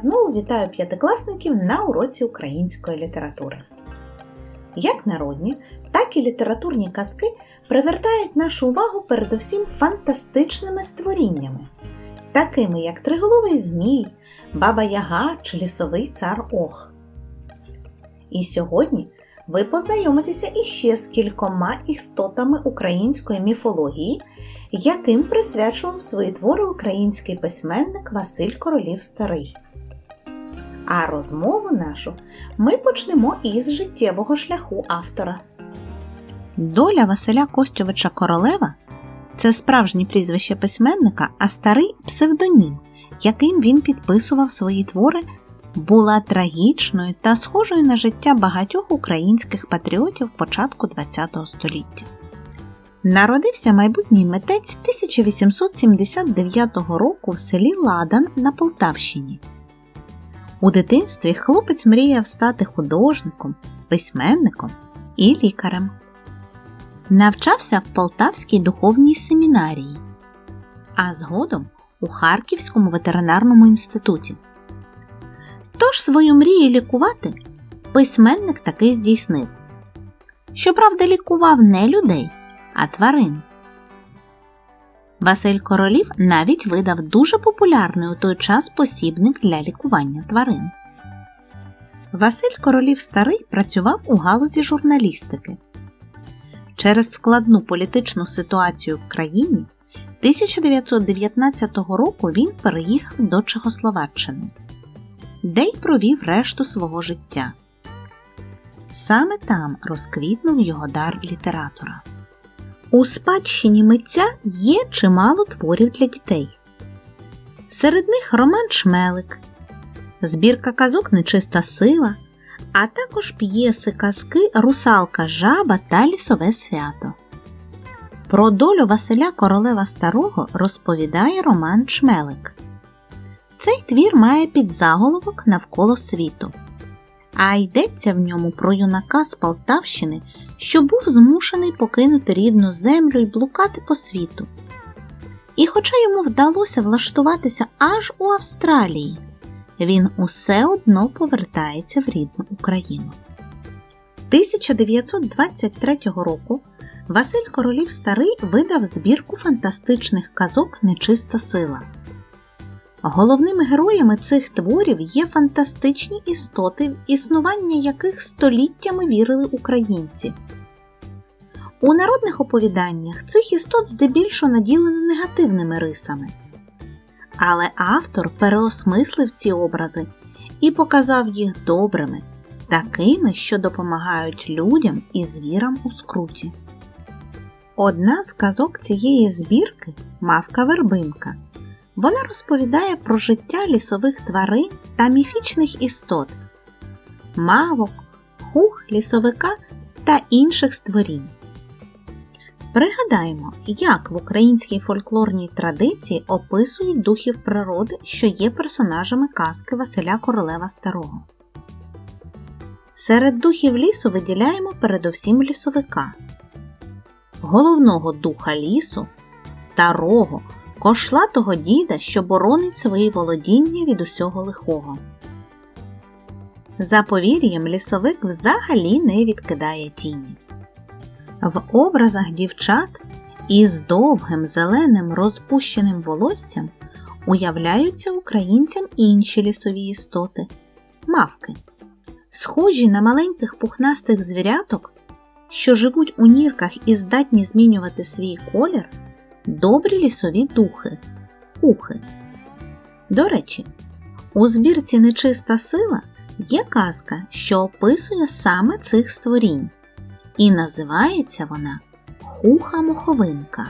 Знову вітаю п'ятикласників на уроці української літератури. Як народні, так і літературні казки привертають нашу увагу передусім фантастичними створіннями, такими як Триголовий Змій, Баба Яга чи Лісовий цар Ох. І сьогодні ви познайомитеся іще з кількома істотами української міфології, яким присвячував свої твори український письменник Василь Королів Старий. А розмову нашу ми почнемо із життєвого шляху автора. Доля Василя Костьовича Королева це справжнє прізвище письменника, а старий псевдонім, яким він підписував свої твори, була трагічною та схожою на життя багатьох українських патріотів початку ХХ століття. Народився майбутній митець 1879 року в селі Ладан на Полтавщині. У дитинстві хлопець мріяв стати художником, письменником і лікарем. Навчався в Полтавській духовній семінарії, а згодом у Харківському ветеринарному інституті. Тож свою мрію лікувати письменник таки здійснив. Щоправда, лікував не людей, а тварин. Василь Королів навіть видав дуже популярний у той час посібник для лікування тварин. Василь Королів Старий працював у галузі журналістики. Через складну політичну ситуацію в країні 1919 року він переїхав до Чехословаччини, де й провів решту свого життя. Саме там розквітнув його дар літератора. У спадщині митця є чимало творів для дітей. Серед них роман Шмелик, збірка казок Нечиста сила, а також п'єси казки Русалка Жаба та Лісове свято. Про долю Василя Королева Старого розповідає роман Шмелик. Цей твір має підзаголовок навколо світу, а йдеться в ньому про юнака з Полтавщини що був змушений покинути рідну землю і блукати по світу. І хоча йому вдалося влаштуватися аж у Австралії, він усе одно повертається в рідну Україну. 1923 року Василь Королів Старий видав збірку фантастичних казок Нечиста сила. Головними героями цих творів є фантастичні істоти, в існування яких століттями вірили українці. У народних оповіданнях цих істот здебільшого наділено негативними рисами. Але автор переосмислив ці образи і показав їх добрими, такими, що допомагають людям і звірам у скруті. Одна з казок цієї збірки мавка вербинка. Вона розповідає про життя лісових тварин та міфічних істот, мавок, хух, лісовика та інших створінь. Пригадаємо, як в українській фольклорній традиції описують духів природи, що є персонажами казки Василя Королева Старого. Серед духів лісу виділяємо передовсім лісовика, головного духа лісу, старого, кошлатого діда, що боронить свої володіння від усього лихого. За повір'ям лісовик взагалі не відкидає тіні. В образах дівчат із довгим зеленим розпущеним волоссям уявляються українцям інші лісові істоти мавки, схожі на маленьких пухнастих звіряток, що живуть у нірках і здатні змінювати свій колір, добрі лісові духи, ухи. До речі, у збірці Нечиста сила є казка, що описує саме цих створінь. І називається вона Хуха Моховинка.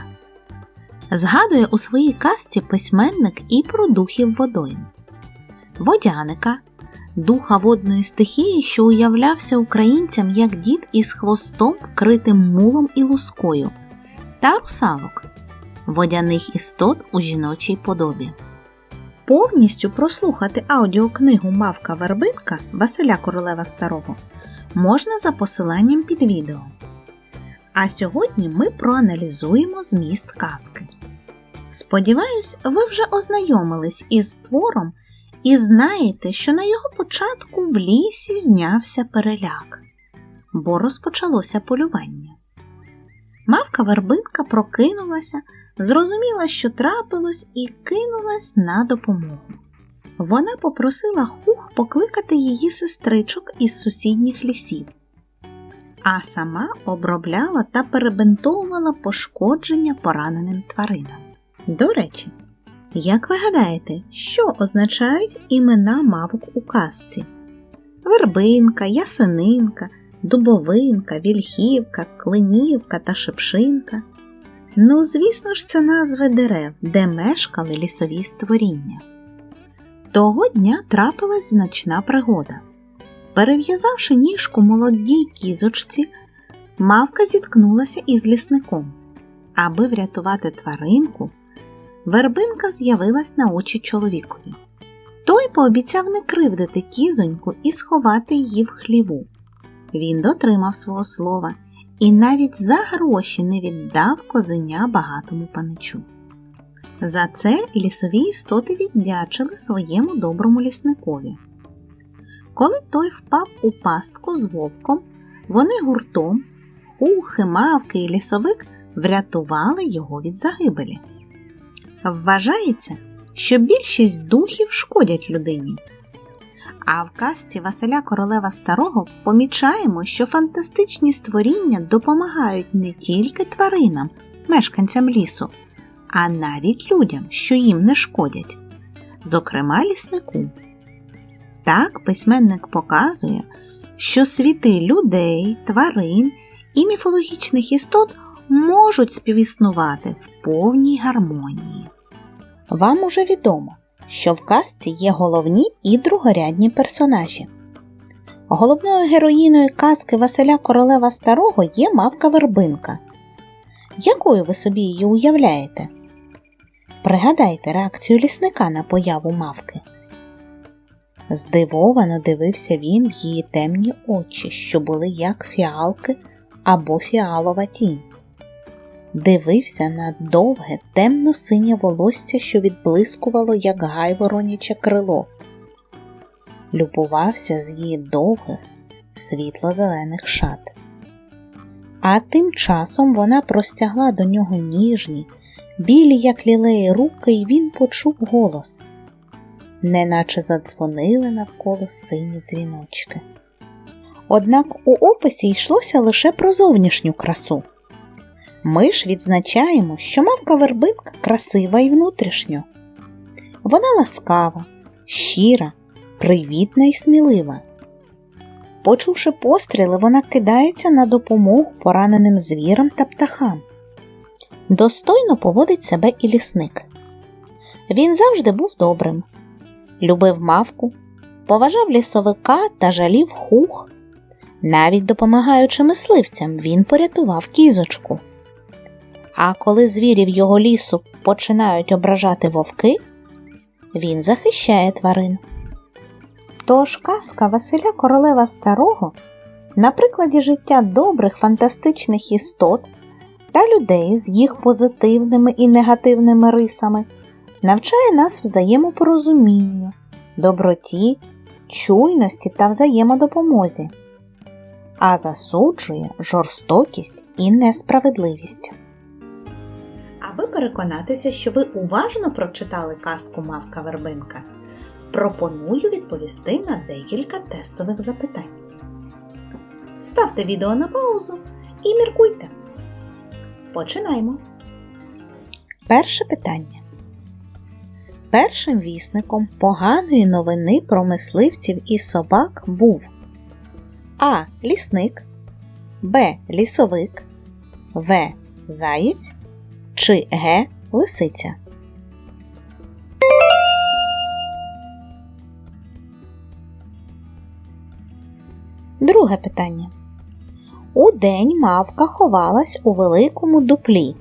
Згадує у своїй казці письменник і про духів водойм. Водяника, духа водної стихії, що уявлявся українцям як дід із хвостом, вкритим мулом і лускою, та русалок водяних істот у жіночій подобі. Повністю прослухати аудіокнигу Мавка Вербинка Василя Королева Старого можна за посиланням під відео. А сьогодні ми проаналізуємо зміст казки. Сподіваюсь, ви вже ознайомились із твором І знаєте, що на його початку в лісі знявся переляк, бо розпочалося полювання. Мавка вербинка прокинулася, зрозуміла, що трапилось, і кинулась на допомогу. Вона попросила хух покликати її сестричок із сусідніх лісів, а сама обробляла та перебинтовувала пошкодження пораненим тваринам. До речі, як ви гадаєте, що означають імена мавок у казці? Вербинка, ясенинка, дубовинка, вільхівка, клинівка та шипшинка. Ну, звісно ж, це назви дерев, де мешкали лісові створіння. Того дня трапилась значна пригода. Перев'язавши ніжку молодій кізочці, мавка зіткнулася із лісником. Аби врятувати тваринку, вербинка з'явилась на очі чоловікові. Той пообіцяв не кривдити кізоньку і сховати її в хліву. Він дотримав свого слова і навіть за гроші не віддав козеня багатому паничу. За це лісові істоти віддячили своєму доброму лісникові. Коли той впав у пастку з вовком, вони гуртом, ухи, мавки і лісовик врятували його від загибелі. Вважається, що більшість духів шкодять людині. А в казці Василя Королева Старого помічаємо, що фантастичні створіння допомагають не тільки тваринам, мешканцям лісу, а навіть людям, що їм не шкодять, зокрема ліснику. Так письменник показує, що світи людей, тварин і міфологічних істот можуть співіснувати в повній гармонії. Вам уже відомо, що в казці є головні і другорядні персонажі. Головною героїною казки Василя Королева Старого є мавка Вербинка. Якою ви собі її уявляєте? Пригадайте реакцію лісника на появу мавки. Здивовано дивився він в її темні очі, що були як фіалки або фіалова тінь. Дивився на довге темно-синє волосся, що відблискувало, як гай вороняче крило. Любувався з її довгих, світло-зелених шат. А тим часом вона простягла до нього ніжні, білі, як лілеї руки, і він почув голос, неначе задзвонили навколо сині дзвіночки. Однак у описі йшлося лише про зовнішню красу. Ми ж відзначаємо, що мавка вербинка красива і внутрішньо. Вона ласкава, щира, привітна і смілива. Почувши постріли, вона кидається на допомогу пораненим звірам та птахам. Достойно поводить себе і лісник. Він завжди був добрим, любив мавку, поважав лісовика та жалів хух. Навіть допомагаючи мисливцям, він порятував кізочку. А коли звірів його лісу починають ображати вовки, він захищає тварин. Тож казка Василя Королева Старого на прикладі життя добрих фантастичних істот та людей з їх позитивними і негативними рисами навчає нас взаємопорозумінню, доброті, чуйності та взаємодопомозі, а засуджує жорстокість і несправедливість. Аби переконатися, що ви уважно прочитали казку Мавка Вербинка, пропоную відповісти на декілька тестових запитань. Ставте відео на паузу і міркуйте. Починаємо. Перше питання. Першим вісником поганої новини про мисливців і собак був А. Лісник, Б. Лісовик, В. Заєць чи Г. Лисиця. Друге питання. Удень мавка ховалась у великому дуплі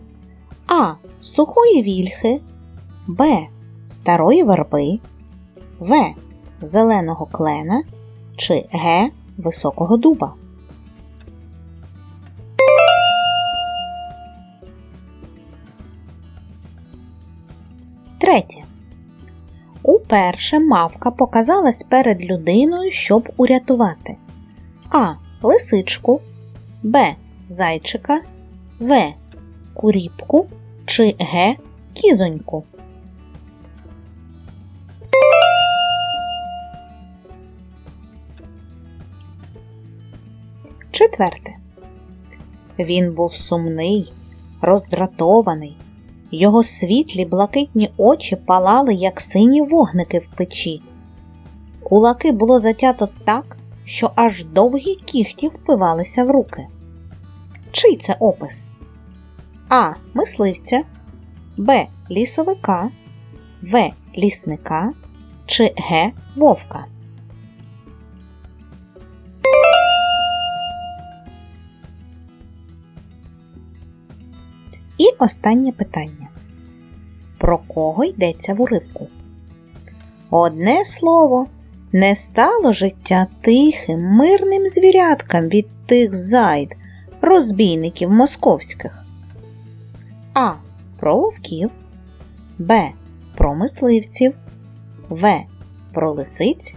А. Сухої вільхи, Б. Старої верби, В. Зеленого клена чи Г. Високого дуба. Третє. У вперше мавка показалась перед людиною, щоб урятувати А. Лисичку, Б. Зайчика, В. Куріпку чи Г. Кізоньку. Четверте. Він був сумний, роздратований. Його світлі блакитні очі палали, як сині вогники в печі. Кулаки було затято так, що аж довгі кіхті впивалися в руки. Чий це опис? А. Мисливця, Б. Лісовика, В. Лісника чи Г. Вовка. І останнє питання. Про кого йдеться в уривку? Одне слово, не стало життя тихим, мирним звіряткам від тих зайд, розбійників московських. А. Про вовків, Б. Про мисливців, В. Про лисиць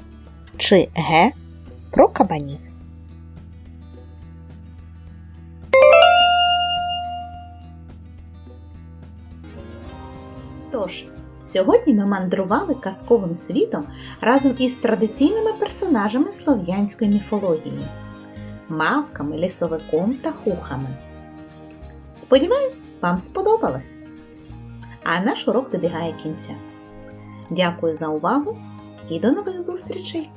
чи Г. Про кабанів. Тож, сьогодні ми мандрували казковим світом разом із традиційними персонажами слов'янської міфології мавками, лісовиком та хухами. Сподіваюсь, вам сподобалось. А наш урок добігає кінця. Дякую за увагу і до нових зустрічей!